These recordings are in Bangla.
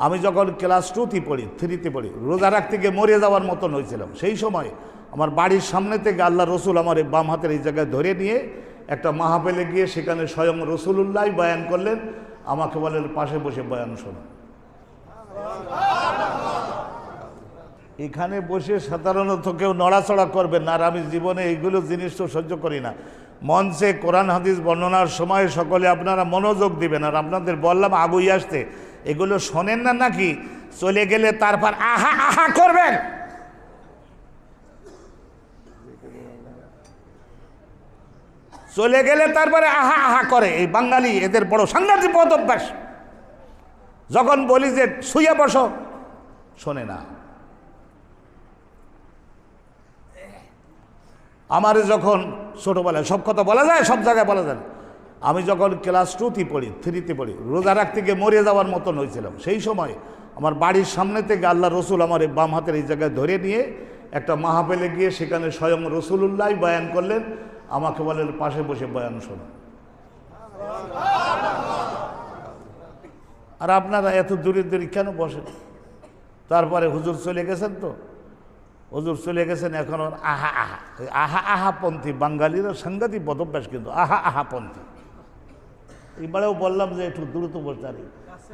আমি যখন ক্লাস টুতে পড়ি, থ্রিতে পড়ি, রোজা রাখতে গিয়ে মরে যাওয়ার মতন হয়েছিলাম। সেই সময় আমার বাড়ির সামনে থেকে আল্লাহ রসুল আমার এই বাম হাতের এই জায়গায় ধরে নিয়ে একটা মাহাপেলে গিয়ে সেখানে স্বয়ং রসুলুল্লাহ বয়ান করলেন। আমাকে বলেন পাশে বসে বয়ান শোনো। এখানে বসে সাধারণত কেউ নড়াচড়া করবেন না, আর আমি জীবনে এইগুলো জিনিস তো সহ্য করি না। মঞ্চে কোরআন, হাদিস বর্ণনার সময় সকলে আপনারা মনোযোগ দিবেন, আর আপনাদের বললাম আগুই আসতে। এগুলো শোনেন না নাকি? চলে গেলে তারপর আহা আহা করবেন। চলে গেলে তারপরে আহা আহা করে। এই বাঙালি, এদের বড় সাংঘাতিক পদ অভ্যাস। যখন বলি যে শুয়ে বসো, শোনে না। আমার যখন ছোটোবেলায় সব কথা বলা যায়, সব জায়গায় বলা যায়। আমি যখন ক্লাস টুতে পড়ি, থ্রিতে পড়ি, রোজা রাখতে গিয়ে মরে যাওয়ার মতন হয়েছিলাম। সেই সময় আমার বাড়ির সামনে থেকে আল্লাহ রসুল আমার এই বাম হাতের এই জায়গায় ধরে নিয়ে একটা মাহাপেলে গিয়ে সেখানে স্বয়ং রসুলুল্লাহ বয়ান করলেন। আমাকে বলেন পাশে বসে বয়ান শোনো। আর আপনারা এত দূরে দূরে কেন বসেন? তারপরে হুজুর চলে গেছেন তো। হুজুর চলে গেছেন এখন আহা আহা আহা আহা পন্থী, বাঙালিরা সাংঘাতিক বদভ্যাস কিন্তু আহা আহা পন্থী। এবারেও বললাম যে একটু দ্রুত পারি।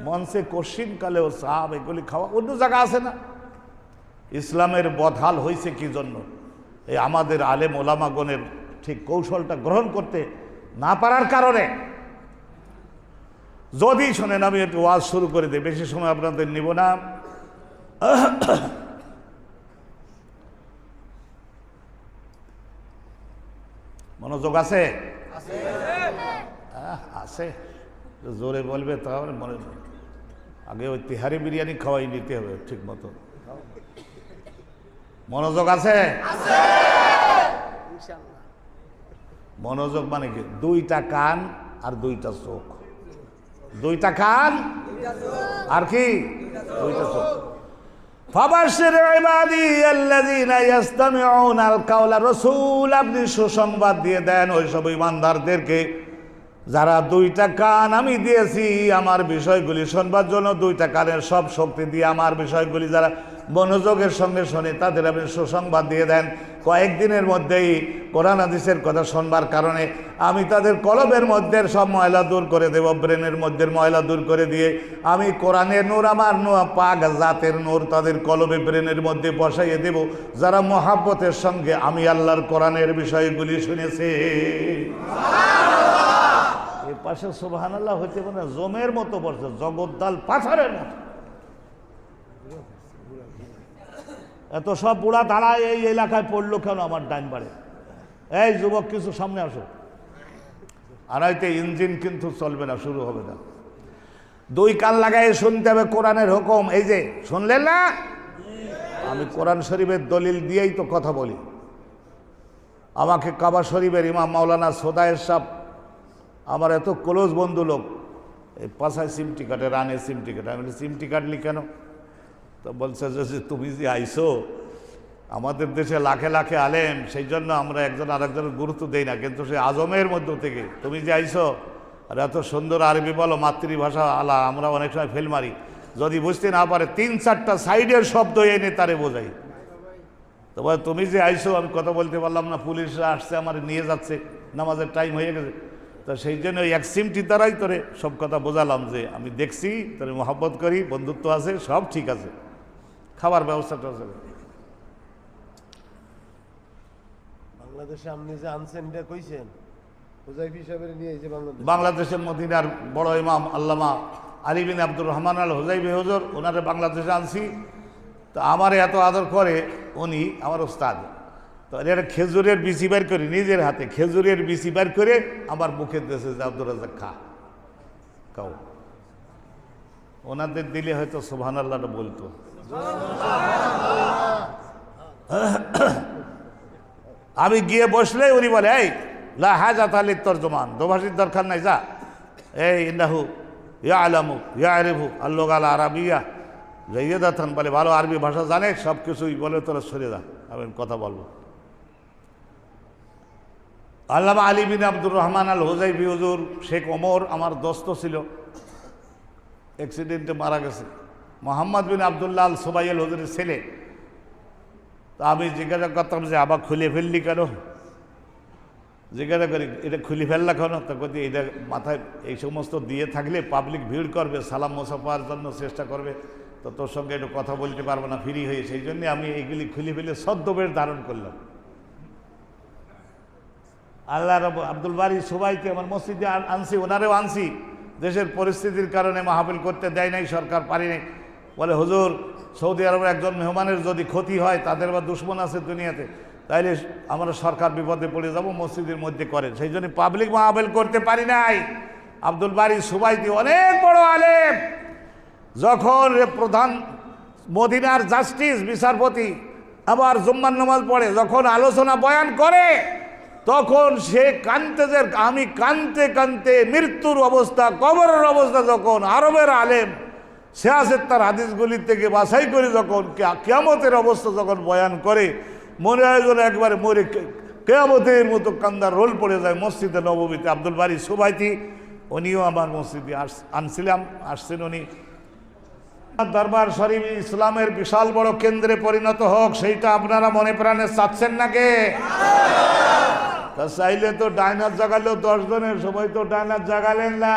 মঞ্চে কশিন কালে ও সাহাব এগুলি খাওয়া, অন্য জায়গা আছে না? ইসলামের বদহাল হয়েছে কি জন্য? এই আমাদের আলেম ওলামাগণের ঠিক কৌশলটা গ্রহণ করতে না পারার কারণে। যদি শোনেন, আমি একটু ওয়াজ শুরু করে দিই, বেশি সময় আপনাদের নিব না। মনোযোগ আছে? আছে জোরে বলবে তাহলে মনে আগে ওই তিহারি বিরিয়ানি খাওয়াই নিতে হবে ঠিক মতো। মনোযোগ আছে? মনোযোগ মানে কি? দুইটা কান আর দুইটা চোখ। দুইটা কান আর কি? দুইটা চোখ। সুসংবাদ দিয়ে দেন ওই সব ইমানদারদেরকে। যারা দুইটা কান আমি দিয়েছি, আমার বিষয়গুলি শোনবার জন্য দুইটা কানের সব শক্তি দিয়ে আমার বিষয়গুলি যারা মনোযোগের সঙ্গে শোনে, তাদের আপনি সুসংবাদ দিয়ে দেন। কয়েকদিনের মধ্যেই কোরআন হাদিসের কথা শোনবার কারণে আমি তাদের কলবের মধ্যে সব ময়লা দূর করে দেব, ব্রেনের মধ্যে ময়লা দূর করে দিয়ে আমি কোরআনের নূর, আমার পাক জাতের নূর তাদের কলবে, ব্রেনের মধ্যে বসাইয়ে দেব। যারা মহাব্বতের সঙ্গে আমি আল্লাহর কোরআনের বিষয়গুলি শুনেছে। পাশে সোবাহান আল্লাহ হইতে মানে জমের মতো বলছে জগদ্দাল পাথরের মতো। এত সব বুড়া তারা এই এলাকায় পড়ল কেন আমার ডাইন বাড়ে এই যুবক, কিছু সামনে আসো। আর হয়তো ইঞ্জিন কিন্তু চলবে না, শুরু হবে না। দুই কান লাগাই শুনতে হবে কোরআনের হুকুম। এই যে, শুনলেন না? আমি কোরআন শরীফের দলিল দিয়েই তো কথা বলি। আমাকে কাবা শরীফের ইমাম মাওলানা সোদায়ের সাহ আমার এত ক্লোজ বন্ধু লোক এই পাশায় সিম টিকাটে রানে সিম টিকাট আমি বলি, সিম টিকাটলি কেন? তো বলছে যে তুমি যে আইসো আমাদের দেশে লাখে লাখে আলেম সেই জন্য আমরা একজন আরেকজনের গুরুত্ব দেই না কিন্তু সে আজমের মধ্য থেকে তুমি যে আইসো আর এত সুন্দর আরবি বলো মাতৃভাষা আলা আমরা অনেক সময় ফেল মারি। যদি বুঝতে না পারে তিন চারটা সাইডের শব্দ এনে তারে বোঝাই। তো তুমি যে আইসো আমি কথা বলতে পারলাম না পুলিশরা আসছে আমার নিয়ে যাচ্ছে নামাজের টাইম হয়ে গেছে। তো সেই জন্য ওই এক সিমটি দ্বারাই তোরে সব কথা বোঝালাম যে আমি দেখছি তোরে মহব্বত করি বন্ধুত্ব আছে সব ঠিক আছে। খাবার ব্যবস্থাটা আছে। বাংলাদেশে আপনি যে আনছেন এটা কইছেন? বাংলাদেশের মদিনার বড় ইমাম আল্লামা আলী বিন আব্দুর রহমান আল হুজাইবি হজর ওনারে বাংলাদেশে আনছি। তো আমার এত আদর করে উনি আমার ওস্তাদ। তো এটা খেজুরের বিচি বার করে নিজের হাতে, খেজুরের বিচি বার করে আমার মুখে দেশে যে আব্দুর রাজাক খা। খাও ওনাদের দিলে হয়তো সোহান আল্লাহটা বলতো। আমি গিয়ে বসলে উনি বলে, এই, লা হাজাত আলী তর্জমান, দোভাষীর দরকার নাই, যা। এই ইন্দাহু ইয়া আলামু ইয়া আরিফু আল্লোক আলা আরবিয়া থান বলে, ভালো আরবি ভাষা জানে সব কিছুই বলে তোরা সরে যা। আমি কথা বলব। আল্লামা আলী বিন আব্দুর রহমান আল হুজাইবি হুজুর শেখ ওমর আমার দোস্ত ছিল। অ্যাক্সিডেন্টে মারা গেছে। মোহাম্মদ বিন আবদুল্লাহ আল সোবাইল হুজুরের ছেলে। তা আমি জিজ্ঞাসা করতাম যে, আবার খুলে ফেললি কেন? জিজ্ঞাসা করি, এটা খুলে ফেললা কেন? তো কতি এটা মাথায় এই সমস্ত দিয়ে থাকলে পাবলিক ভিড় করবে, সালাম মোসা পাওয়ার জন্য চেষ্টা করবে। তো তোর সঙ্গে একটু কথা বলতে পারব না ফ্রি হয়ে। সেই জন্য আমি এইগুলি খুলে ফেলে সদ্যবের ধারণ করলাম। আল্লাহ রব আব্দুল বাড়ি সবাইকে আমার মসজিদে আনছি, ওনারেও আনছি। দেশের পরিস্থিতির কারণে মাহফিল করতে দেয় নাই, সরকার পারি নাই। বলে, হুজুর, সৌদি আরবের একজন মেহমানের যদি ক্ষতি হয়, তাদের বা দুশ্মন আছে দুনিয়াতে, তাইলে আমরা সরকার বিপদে পড়ে যাব, মসজিদের মধ্যে করেন। সেই জন্য পাবলিক মাহফিল করতে পারি নাই। আব্দুল বাড়ি সুবাইতি অনেক বড় আলেম। যখন প্রধান মদিনার জাস্টিস বিচারপতি আবার জুম্মার নামাজ পড়ে, যখন আলোচনা বয়ান করে তখন সে কানতে যে, আমি কানতে কানতে মৃত্যুর অবস্থা, কবরের অবস্থা যখন আরবের আলেম, সে আছে তার হাদিসগুলির থেকে বাছাই করে যখন কেয়া- কেয়ামতের অবস্থা যখন বয়ান করে, মনে হয় যেন একবারে মরে কেয়ামতের মতো কান্দার রোল পড়ে যায় মসজিদে নবমীতে আব্দুল বাড়ি সুবাইতি, উনিও আমার মসজিদে আস, আনছিলাম, আসছেন উনি। দরবার শরীফ ইসলামের বিশাল বড় কেন্দ্রে পরিণত হোক, সেইটা আপনারা মনে প্রাণে চাচ্ছেন নাকি? তা চাইলে তো ডাইনার জাগালেও দশ জনের সময় তো ডাইনার জাগালেন না।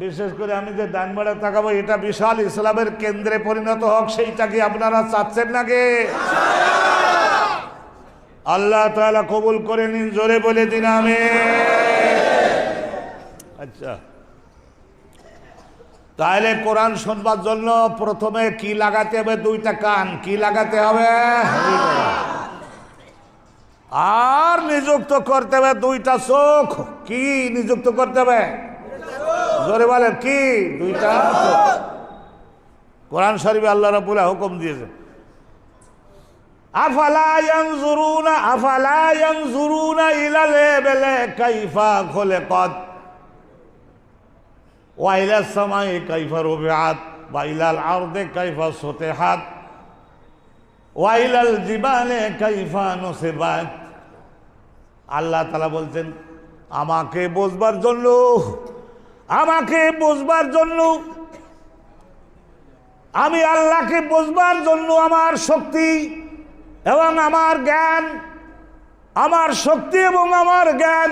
বিশেষ করে আমি যে ডাইন বেড়া তাকাবো, এটা বিশাল ইসলামের কেন্দ্রে পরিণত হোক, সেইটা কি আপনারা চাচ্ছেন নাকি? আল্লাহ তাআলা কবুল করে নিন, জোরে বলে দিন আমি আচ্ছা। তাহলে কোরআন শুনবার জন্য প্রথমে কি লাগাতে হবে? দুইটা কান। কি লাগাতে হবে? আর নিযুক্ত করতে হবে দুইটা চোখ। কি নিযুক্ত করতে হবে? জোরে বলেন, কি? দুইটা কোরআন শরীফে আল্লাহ রাবুল্লাহ হুকুম দিয়েছে। আফালায়ানজুরুনা আফালায়ানজুরুনা ইলালে বেলে কাইফা খোলে কদ ওয়াইলা সামাই কাইফা রুবিআত ওয়াইলাল আরদে কাইফা সোতে হাত ওয়াইলাল জিবালে কাইফা নসিবাত। আল্লাহ তালা বলছেন, আমাকে বুঝবার জন্য, আমাকে বুঝবার জন্য, আমি আল্লাহকে বুঝবার জন্য আমার শক্তি এবং আমার জ্ঞান, আমার শক্তি এবং আমার জ্ঞান,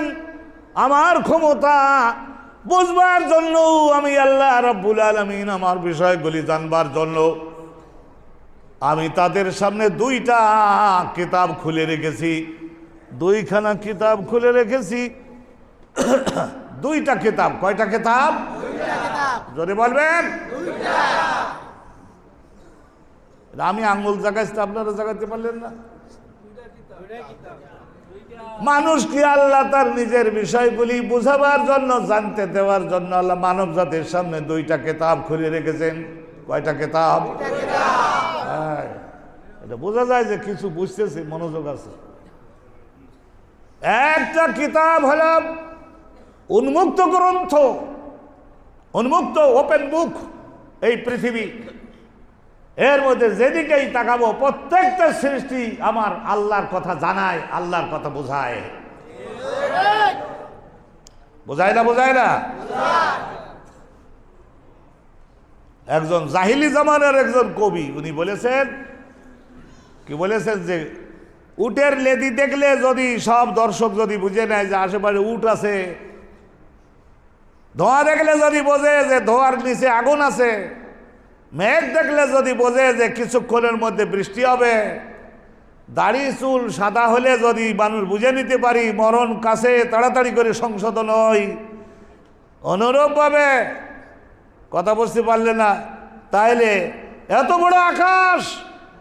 আমার ক্ষমতা বুঝবার জন্য আমি আল্লাহ রব্বুল আলমিন আমার বিষয়গুলি জানবার জন্য আমি তাদের সামনে দুইটা কিতাব খুলে রেখেছি। দুইখানা কিতাব খুলে রেখেছি। দুইটা কিতাব। কয়টা কিতাব? যদি বলবেন? আমি আঙ্গুল জাগাইছি আপনারা জাগাতে পারলেন না? মানুষ কি আল্লাহ তার নিজের বিষয়গুলি বুঝাবার জন্য জানতে দেওয়ার জন্য আল্লাহ মানব জাতির সামনে দুইটা কেতাব খুলে রেখেছেন? কয়টা কেতাব। হ্যাঁ, এটা বোঝা যায় যে কিছু বুঝতেছি মনোযোগ আছে। একটা কিতাব হল উন্মুক্ত গ্রন্থ, উন্মুক্ত ওপেন বুক এই পৃথিবী। এর মধ্যে যেদিকেই তাকাবো, প্রত্যেকটা সৃষ্টি আমার আল্লাহর কথা জানায়, আল্লাহর কথা বোঝায়। বোঝায় না বোঝায় না? একজন জাহিলি জামানের একজন কবি, উনি বলেছেন, কি বলেছেন যে উটের লেদি দেখলে যদি সব দর্শক যদি বুঝে নেয় যে আশেপাশে উট আছে, ধোঁয়া দেখলে যদি বোঝে যে ধোঁয়ার নিচে আগুন আছে, মেঘ দেখলে যদি বোঝে যে কিছুক্ষণের মধ্যে বৃষ্টি হবে, দাড়ি, চুল সাদা হলে যদি মানুষ বুঝে নিতে পারি, মরণ কাছে তাড়াতাড়ি করে সংশোধন হই। অনুরূপভাবে কথা বুঝতে পারলে না, তাইলে এত বড় আকাশ!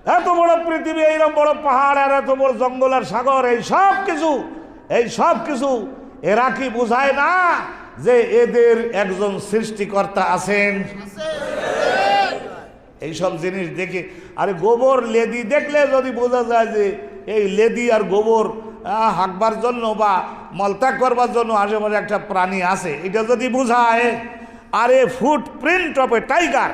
এত বড় পৃথিবী, এইরকম বড় পাহাড়, আর এত বড় জঙ্গল আর সাগর, এই সব কিছু, এই সব কিছু এরা কি বোঝায় না যে এদের একজন সৃষ্টিকর্তা আছেন? এইসব জিনিস দেখে, আরে গোবর লেদি দেখলে যদি বোঝা যায় যে এই লেদি আর গোবর হাঁকবার জন্য বা মলত্যাগ করবার জন্য আশেপাশে একটা প্রাণী আছে, এটা যদি বোঝায়, আরে ফুটপ্রিন্ট অফ এ টাইগার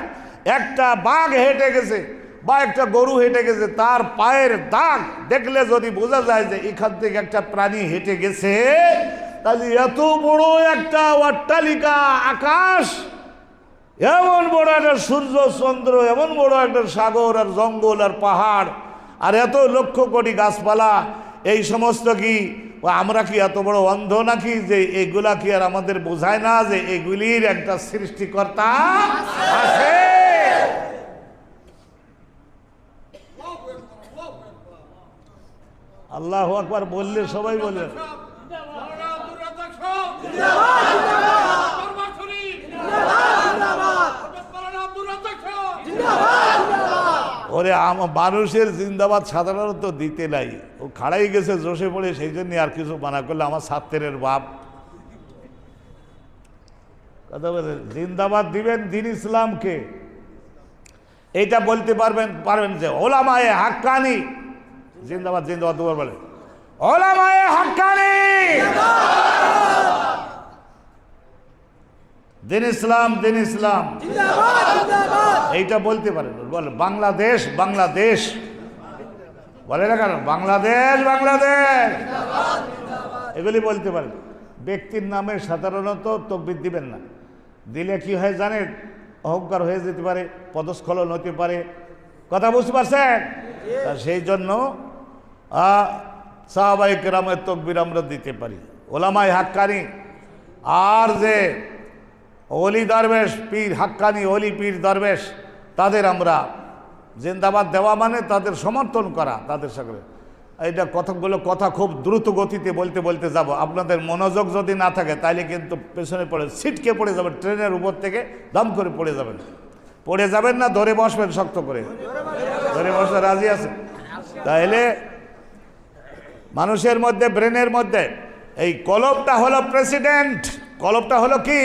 একটা বাঘ হেঁটে গেছে বা একটা গরু হেঁটে গেছে, তার পায়ের দাগ দেখলে যদি বোঝা যায় যে এখান থেকে একটা প্রাণী হেঁটে গেছে, তাহলে এত বড় একটা অট্টালিকা আকাশ, এমন বড় একটা সূর্য চন্দ্র, এমন বড় একটা সাগর আর জঙ্গল আর পাহাড়, আর এত লক্ষ কোটি গাছপালা, এই সমস্ত কি? আমরা কি এত বড় অন্ধ নাকি যে এগুলা কি আর আমাদের বোঝায় না যে এগুলির একটা সৃষ্টিকর্তা আছে? আল্লাহ আকবার বললে সবাই বলে। ওরে মানুষের জিন্দাবাদ সাধারণত দিতে নাই। ও খাড়াই গেছে, জোশে পড়ে, সেই জন্য আর কিছু মানা করলে আমার ছাত্রের বাপ। কথা বলেন, জিন্দাবাদ দিবেন দিন ইসলামকে। এইটা বলতে পারবেন পারবেন যে ওলামায়ে হাক্কানি জিন্দাবাদ জিন্দাবাদ দুবার বলে। ওলামায়ে হাক্কানি দিন ইসলাম দিন ইসলাম। এইটা বলতে পারেন। বল বাংলাদেশ বাংলাদেশ। বলে না কেন? বাংলাদেশ বাংলাদেশ। এগুলি বলতে পারেন। ব্যক্তির নামে সাধারণত তকবির দিবেন না। দিলে কি হয় জানেন? অহংকার হয়ে যেতে পারে পদস্খলন হতে পারে। কথা বুঝতে পারছেন? সেই জন্য সাহাবাই কেরামের তকবির আমরা দিতে পারি। ওলামাই হাক্কানি, আর যে অলি দরবেশ, পীর হাক্কানি, অলি পীর দরবেশ, তাদের আমরা জিন্দাবাদ দেওয়া মানে তাদের সমর্থন করা, তাদের সঙ্গে এইটা কথাগুলো কথা খুব দ্রুত গতিতে বলতে বলতে যাব। আপনাদের মনোযোগ যদি না থাকে তাহলে কিন্তু পেছনে পড়ে, ছিটকে পড়ে যাবেন, ট্রেনের উপর থেকে দম করে পড়ে যাবেন। পড়ে যাবেন না, ধরে বসবেন শক্ত করে। ধরে বসতে রাজি আছে তাহলে মানুষের মধ্যে ব্রেনের মধ্যে। এই কলবটা হলো প্রেসিডেন্ট। কলবটা হলো কি?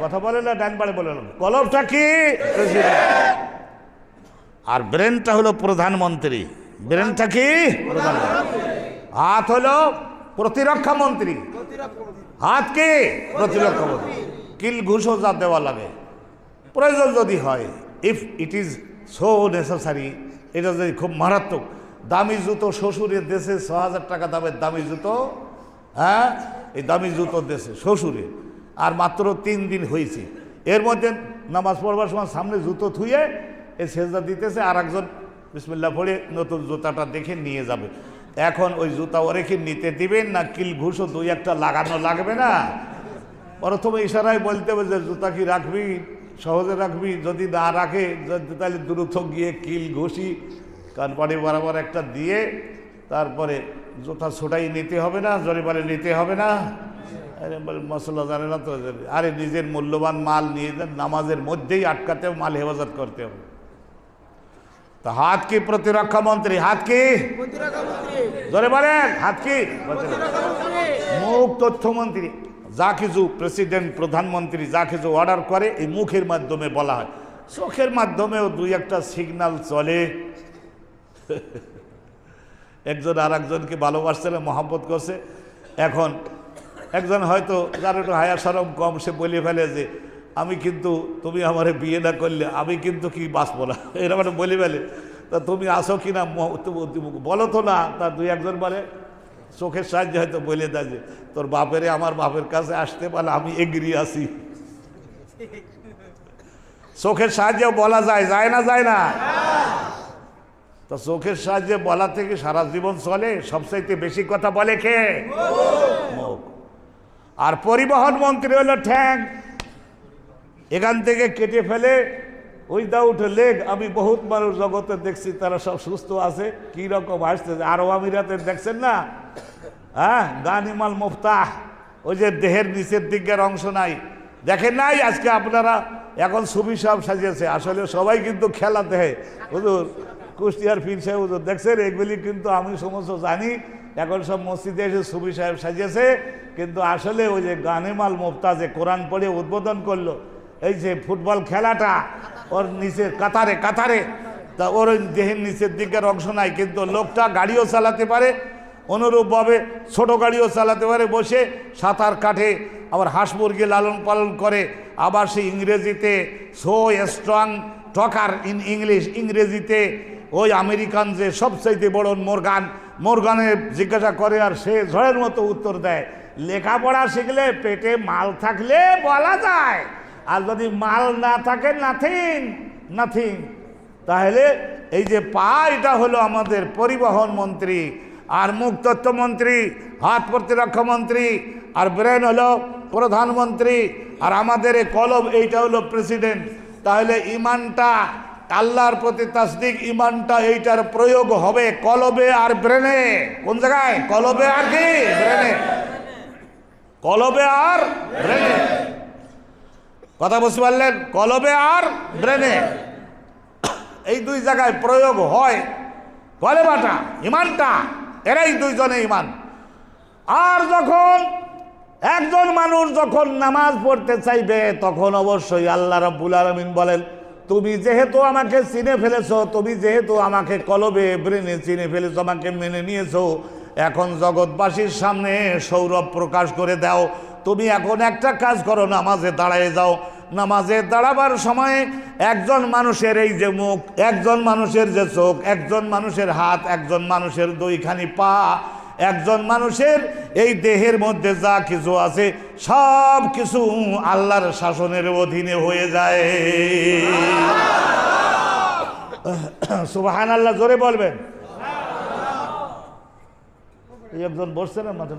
কথা বলে না ডান বাড়ে বলে। কলবটা কি? প্রেসিডেন্ট। আর ব্রেনটা হলো প্রধানমন্ত্রী। ব্রেনটা কি? হাত হলো প্রতিরক্ষা মন্ত্রী। হাত কি? প্রতিরক্ষা মন্ত্রী। কিল ঘুষও যা দেওয়া লাগে। প্রয়োজন যদি হয় if it is so necessary এটা যদি খুব মারাত্মক দামি জুতো শ্বশুরের দেশে ছ হাজার টাকা দামের দামি জুতো হ্যাঁ? এই দামি জুতো দেশে, শ্বশুরে। আর মাত্র তিন দিন হয়েছে। এর মধ্যে নামাজ পড়বার সময় সামনে জুতো থুয়ে এই সেজদা দিতেছে, আর একজন বিসমিল্লা পড়ে নতুন জুতাটা দেখে নিয়ে যাবে। এখন ওই জুতা ওরে কি নিতে দিবেন না কিল ঘুষও দুই একটা লাগানো লাগবে না? প্রথমে ইশারায় বলতে হবে যে, জুতা কি রাখবি? সহজে রাখবি? যদি না রাখে তাহলে দ্রুত গিয়ে কিল ঘষি কানপানি বরাবর একটা দিয়ে তারপরে জুতা ছোটাই নিতে হবে না জরিমানে নিতে হবে না। মশলা জানে না তো আরে নিজের মূল্যবান মাল নিয়ে যান নামাজের মধ্যেই আটকাতে হবে, মাল হেফাজত করতে হবে। তো হাত কি প্রতিরক্ষা মন্ত্রী? হাত কি? জোরে বলেন হাত কি? মুখ তথ্যমন্ত্রী যা কিছু প্রেসিডেন্ট প্রধানমন্ত্রী যা কিছু অর্ডার করে এই মুখের মাধ্যমে বলা হয়। চোখের মাধ্যমেও দুই একটা সিগন্যাল চলে। একজন আর একজনকে ভালোবাসছে না মহাব্বত করছে। এখন একজন হয়তো যার একটু হায়া সরম কম সে বলে ফেলে যে আমি কিন্তু তুমি আমারে বিয়ে না করলে আমি কিন্তু কি বাঁচবো না? এরকম একটা বলে ফেলে। তা তুমি আসো কি না? বলো তো না। তা দুই একজন বলে চোখের সাহায্যে হয়তো বলে দেয় যে তোর বাপেরে আমার বাপের কাছে আসতে পারলে আমি এগিয়ে আসি চোখের সাহায্যেও বলা যায় যায় না যায় না? তো চোখের সাহায্যে বলা থেকে সারা জীবন চলে, সবচাইতে বেশি কথা বলে কে? আর পরিবহন মন্ত্রী হলো ঠ্যাং। এখান থেকে কেটে ফেলে উইদাউট লেগ আমি বহুত মানুষ জগতে দেখছি, তারা সব সুস্থ আছে, কি রকম আসতেছে আরব আমিরাতে দেখছেন না? হ্যাঁ গানিমাল মুফতাহ, ওই যে দেহের নিচের দিকের অংশ নাই। দেখেন নাই আজকে আপনারা, এখন ছবি সব সাজিয়েছে, আসলে সবাই কিন্তু খেলা দেহে হুজুর কুষ্টিয়ার পীর সাহেব হুজুর দেখছেন, এগুলি কিন্তু আমি সমস্ত জানি। এখন সব মসজিদে এসে সুবি সাহেব সাজিয়েছে, কিন্তু আসলে ওই যে গানেমাল মুফতা যে কোরআন পড়ে উদ্বোধন করল, এই যে ফুটবল খেলাটা, ওর নিচে কাতারে কাতারে, তা ওর দেহের নিচের দিকের অংশ নাই, কিন্তু লোকটা গাড়িও চালাতে পারে, অনুরূপভাবে ছোট গাড়িও চালাতে পারে, বসে সাঁতার কাটে, আবার হাঁস মুরগি লালন পালন করে, আবার সে ইংরেজিতে so strong talker in English, ইংরেজিতে ওই আমেরিকান যে সবচাইতে বড় মোরগান, মোরগানে জিজ্ঞাসা করে আর সে ঝড়ের মতো উত্তর দেয়, লেখাপড়া শিখলে পেটে মাল থাকলে বলা যায়, আর যদি মাল না থাকে নাথিং নাথিং। তাহলে এই যে পা, এটা হলো আমাদের পরিবহন মন্ত্রী, আর মুখ তথ্যমন্ত্রী হাত প্রতিরক্ষা মন্ত্রী, আর ব্রেন হলো প্রধানমন্ত্রী, আর আমাদের এই কলম, এইটা হলো প্রেসিডেন্ট। তাহলে ইমানটা আল্লাহর প্রতি তাসদিক, ইমানটা এইটার প্রয়োগ হবে কলবে আর ব্রেনে। কোন জায়গায়? কলবে আর কি? ব্রেনে। কলবে আর ব্রেনে। কথা বুঝতে পারলেন? কলবে আর ব্রেনে। এই দুই জায়গায় প্রয়োগ হয় কলেমাটা ইমানটা। এরাই দুইজনে ইমান। আর যখন একজন মানুষ যখন নামাজ পড়তে চাইবে, তখন অবশ্যই আল্লাহ রাব্বুল আলমিন বলেন, তুমি যেহেতু আমাকে চিনে ফেলেছো, তুমি যেহেতু আমাকে কলবে, ব্রেনে চিনে ফেলেছো, আমাকে মেনে নিয়েছো, এখন জগৎবাসীর সামনে সৌরভ প্রকাশ করে দাও। তুমি এখন একটা কাজ করো, নামাজে দাঁড়ায় যাও। নামাজে দাঁড়াবার সময় একজন মানুষের এই যে মুখ, একজন মানুষের যে চোখ, একজন মানুষের হাত, একজন মানুষের দুইখানি পা একজন মানুষের এই দেহের মধ্যে যা কিছু আছে, সব কিছু আল্লাহর শাসনের অধীনে হয়ে যায়। সুবাহান আল্লাহ জোরে বলবেন। একজন বসছে না মাঝে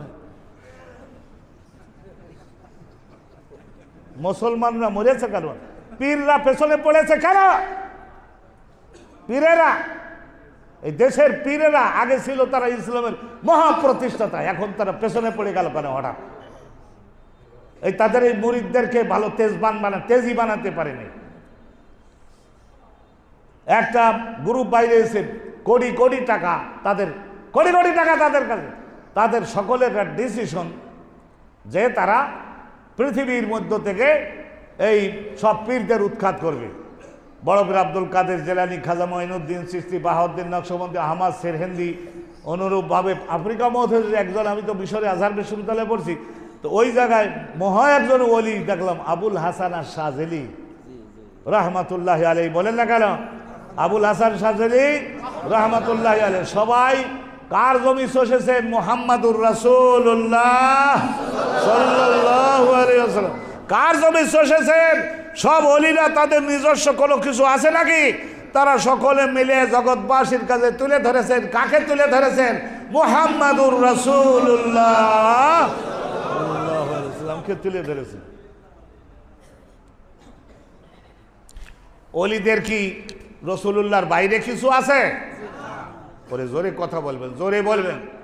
মুসলমানরা মরেছে কেন? পীররা পেছনে পড়েছে কেন? পীরেরা এই দেশের পীরেরা আগে ছিল তারা ইসলামের মহাপ্রতিষ্ঠাতা, এখন তারা পেছনে পড়ে গেল কেন হঠাৎ এই তাদের এই মুরিদদেরকে ভালো তেজবান বানা, তেজি বানাতে পারেনি। একটা গ্রুপ বাইরে এসে কোটি কোটি টাকা তাদের, কোটি কোটি টাকা তাদের কাছে। তাদের সকলের একটা ডিসিশন যে তারা পৃথিবীর মধ্য থেকে এই সব পীরদের উৎখাত করবে। বড় আব্দুল কাদের জেলানি, খাজা মঈনুদ্দিন সৃষ্টি বাহাউদ্দিন নকশবন্দি, আহমদ সেরহেন্দি অনুরূপভাবে আফ্রিকা মধ্যে একজন, আমি তো মিশরে আজহার বিশ্ববিদ্যালয়ে পড়ছি। তো ওই জায়গায় মহা একজন ওলি দেখলাম, আবুল হাসান আর শাহজেলি রহমাতুল্লাহ আলাই বলেন না কেন? আবুল হাসান শাহজেলি, রহমাতুল্লাহ আলাই সবাই কার জমি চষেছেন মোহাম্মদুর আলাইহি কার জমি চষেছেন সব অলিরা তাদের নিজস্ব কোনো কিছু আছে নাকি? তারা সকলে মিলে জগৎবাসীর কাছে তুলে ধরেছেন। কাকে তুলে ধরেছেন? মোহাম্মদুর সাল্লাল্লাহু তুলে ধরেছেন? অলিদের কি রসুলুল্লাহর বাইরে কিছু আছে? ওরে জোরে কথা বলবেন, জোরে বলবেন।